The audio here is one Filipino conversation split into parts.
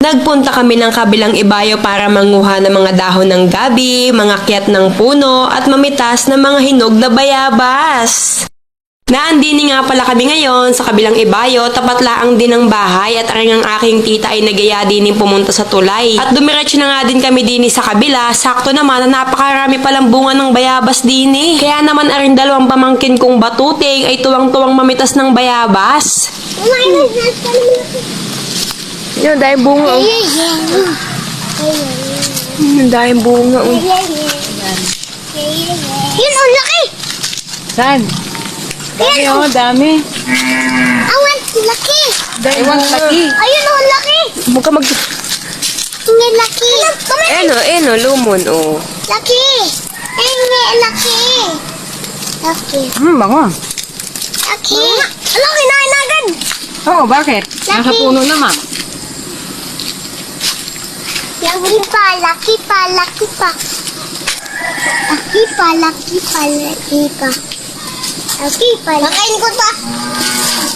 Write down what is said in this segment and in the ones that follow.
Nagpunta kami ng kabilang ibayo para manguha ng mga dahon ng gabi, mga kiyat ng puno, at mamitas ng mga hinog na bayabas. Naandini nga pala kami ngayon sa kabilang ibayo, tapat laang din ng bahay at aring ang aking tita ay nagaya din pumunta sa tulay. At dumiretso na nga din kami din sa kabila, sakto naman na napakarami palang bunga ng bayabas din eh. Kaya naman aring dalawang pamangkin kong batuting ay tuwang-tuwang mamitas ng bayabas. Yun, dahil bunga. oh. Yun, dahil bunga. oh. Yun, ang laki! Saan? Dami oh, dami. Awan, laki! Ewan, laki. Ayun, ang laki! Huwag ka mag... Hindi laki! Ano, ano, lumon, oh. Laki! Hindi, laki! Laki. Hmm, bango. Laki! Ano, kinain agad! Oo, bakit? Nasa Laki. puno naman. Laki pa, laki pa, laki pa. Laki pa, laki pa, laki pa. Laki pa, Makain ko pa.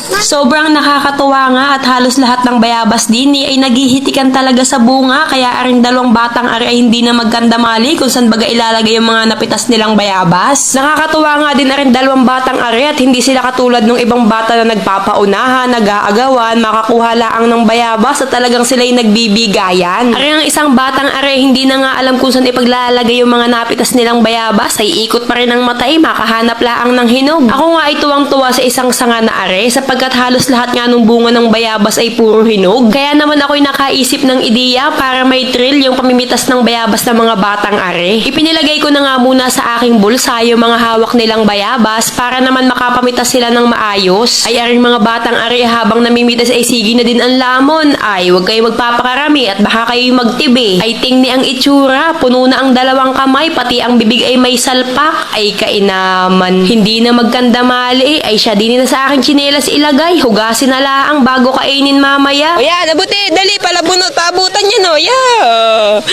Sobrang nakakatuwa nga at halos lahat ng bayabas din eh, ay naghihitikan talaga sa bunga kaya aring dalawang batang ari ay hindi na magkandamali kung saan baga ilalagay yung mga napitas nilang bayabas. Nakakatuwa nga din aring dalawang batang ari at hindi sila katulad ng ibang bata na nagpapaunahan, nag-aagawan, makakuha laang ng bayabas at talagang sila'y nagbibigayan. Ari ang isang batang ari hindi na nga alam kung saan ipaglalagay yung mga napitas nilang bayabas ay ikot pa rin ang matay, makahanap laang ng hinog. Ako nga ay tuwang-tuwa sa isang sanga na are sapagkat halos lahat nga nung bunga ng bayabas ay puro hinog. Kaya naman ako'y nakaisip ng ideya para may thrill yung pamimitas ng bayabas ng mga batang are. Ipinilagay ko na nga muna sa aking bulsa yung mga hawak nilang bayabas para naman makapamitas sila ng maayos. Ay aring mga batang are habang namimitas ay sige na din ang lamon. Ay huwag kayo magpapakarami at baka kayo magtibi. Ay tingni ang itsura, puno na ang dalawang kamay pati ang bibig ay may salpak. Ay kainaman. Hindi na magkandamali ay siya din na sa aking tsinelas ilagay. Hugasin na laang bago kainin mamaya. O yan, abuti, dali, palabunot, paabutan niya no. Yeah.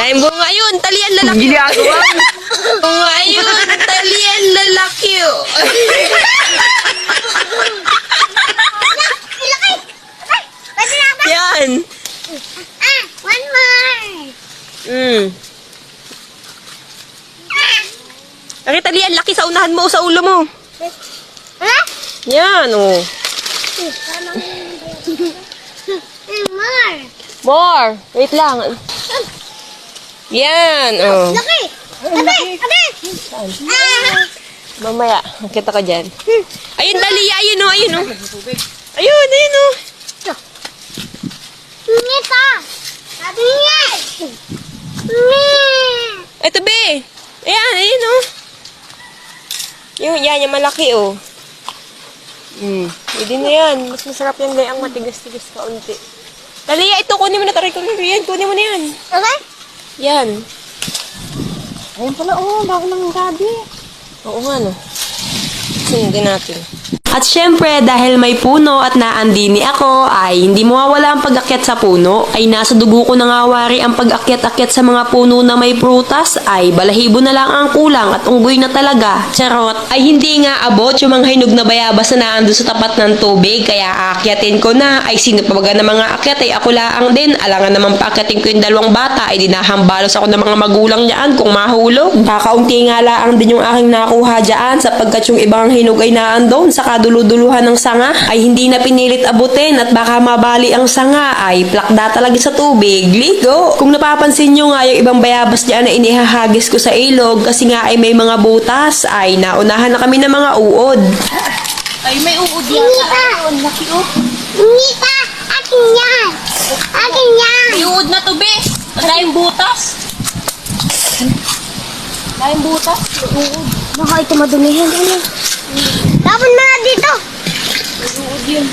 Dahil bunga yun, talian lalaki. Ginagawa. Bunga yun, talian lalaki. Laki! Ay, pwede na ba? Yan. Ah, one more! Mm. Ah, Nakita unahan mo sa ulo mo. ha? Yan, oh. More! More. Wait lang. Yan, oh. Laki! Laki! Laki! Ah! Mamaya, kita ka dyan. Ayun, dali, ayun, oh, ayun, oh. Ayun, ayun, oh. Ngita! Sabi niya! Ito, be. Ayan, ayun, oh. Yung, yan, yung malaki, oh. Hmm. Hindi na yan. Mas masarap yan, ang matigas-tigas kaunti. Dali, ito, kunin mo na, taray ko yan. Kunin mo na yan. Okay? Yan. Ayun pala, oh, bago ng gabi. Oo nga, no. Sundin natin. At syempre, dahil may puno at naandini ako, ay hindi mawawala ang pag-akyat sa puno, ay nasa dugo ko nangawari ang pag-akyat-akyat sa mga puno na may prutas, ay balahibo na lang ang kulang at unggoy na talaga. Charot. Ay hindi nga abot yung mga hinog na bayabas na naandun sa tapat ng tubig, kaya aakyatin ko na. Ay sino pa baga ng mga akyat, ay ako laang din. Alangan naman paakyatin ko yung dalawang bata, ay dinahambalos ako ng mga magulang niyaan kung mahulog. Kakaunti nga laang din yung aking nakuha dyan, sapagkat yung ibang hinog ay naandun sa kaduluduluhan ng sanga, ay hindi na pinilit abutin at baka mabali ang sanga, ay plakda talaga sa tubig. Ligo! Kung napapansin nyo nga yung ibang bayabas dyan na inihahagis ko sa ilog, kasi nga ay may mga butas, ay naunahan na kami ng mga uod. Ay, may uod Ngita! Ngita! Akin yan! Akin yan! uod na to, be. Ang daming butas. Daming butas. Uod. Baka ito madumihan. Ano? Tapon mo na dito! Uod yun.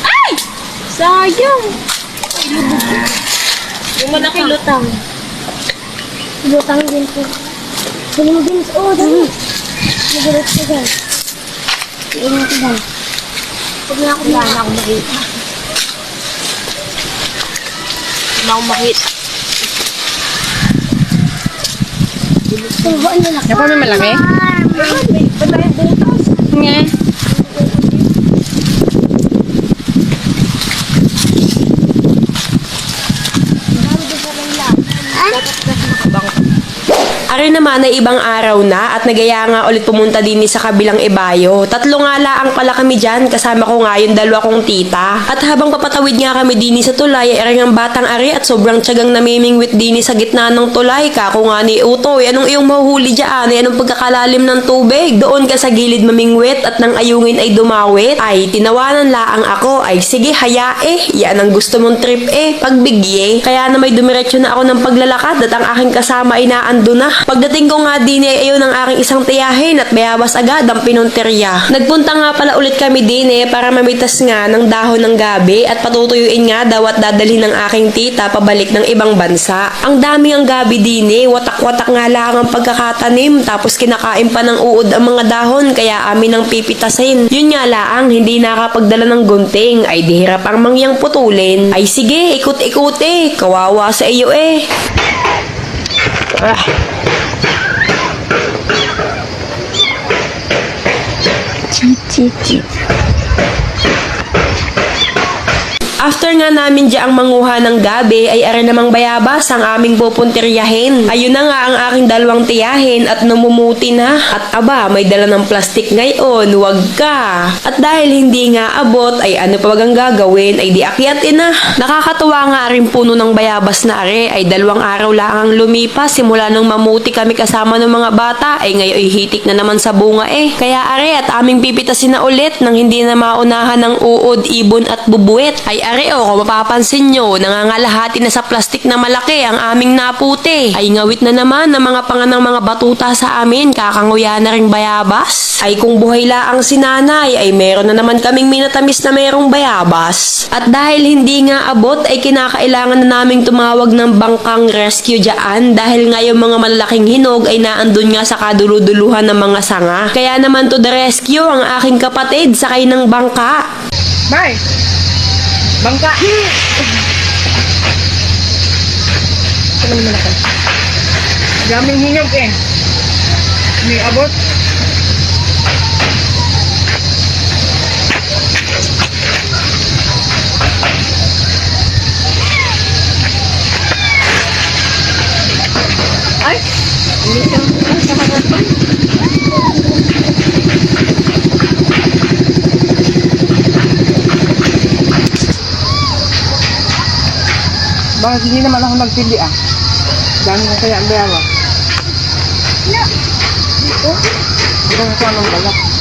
Ay! Sayang. Ay, lubog. Yung malaki lutang. Lutang din po. Dali mo din. Oo, dali. Nagulat ko dyan. Tingnan ko dyan. Huwag na ako Wala na akong makita. Wala na akong makita. Tubuan mo na. Yan pa may malaki? Farm. Nga. Ari naman ay ibang araw na at nagaya nga ulit pumunta din sa kabilang ibayo. Tatlo nga laang pala kami dyan, kasama ko nga yung dalawa kong tita. At habang papatawid nga kami din sa tulay, ay ang batang ari at sobrang tiyagang namimingwit din sa gitna ng tulay. Kako nga ni Utoy, anong iyong mahuhuli dyan? Ay, anong pagkakalalim ng tubig? Doon ka sa gilid mamingwit at nang ayungin ay dumawit. Ay, tinawanan laang ako. Ay, sige, haya eh. Yan ang gusto mong trip eh. Pagbigye. Kaya na may dumiretso na ako ng paglalakad at ang aking kasama ay naando na. Pagdating ko nga din ay ayun ang aking isang tiyahin at bayabas agad ang pinunterya. Nagpunta nga pala ulit kami din eh para mamitas nga ng dahon ng gabi at patutuyuin nga daw at dadalhin ng aking tita pabalik ng ibang bansa. Ang dami ang gabi din eh. Watak-watak nga lang ang pagkakatanim tapos kinakain pa ng uod ang mga dahon kaya amin ang pipitasin. Yun nga laang hindi nakapagdala ng gunting ay dihirap ang mangyang putulin. Ay sige, ikot-ikuti. Kawawa sa iyo eh. Ah. 七级 After nga namin diyaang manguha ng gabi ay ara namang bayabas ang aming pupuntiryahin. Ayun na nga ang aking dalawang tiyahin at namumuti na. At aba, may dala ng plastik ngayon, wag ka. At dahil hindi nga abot ay ano pa bagang gagawin ay di akyatin na. Nakakatuwa nga rin puno ng bayabas na are ay dalawang araw lang ang lumipas simula nung mamuti kami kasama ng mga bata ay ngayon ay hitik na naman sa bunga eh. Kaya are at aming pipitasin na ulit nang hindi na maunahan ng uod, ibon at bubuet. Ay are o, kung mapapansin nyo, nangangalahati na sa plastik na malaki ang aming naputi. Ay ngawit na naman ng mga panganang mga batuta sa amin, kakanguya na ring bayabas. Ay kung buhay laang si nanay, ay meron na naman kaming minatamis na merong bayabas. At dahil hindi nga abot, ay kinakailangan na naming tumawag ng bangkang rescue dyan dahil nga yung mga malalaking hinog ay naandun nga sa kaduluduluhan ng mga sanga. Kaya naman to the rescue ang aking kapatid sakay ng bangka. Bay! Bangka! Tulong mo na ka. Hinog eh. May abot. Bakit hindi naman ako nagpili ah? Dami ko kaya ang bayawa. Dito? Hindi ko nakuha ng balak. Ah, kami na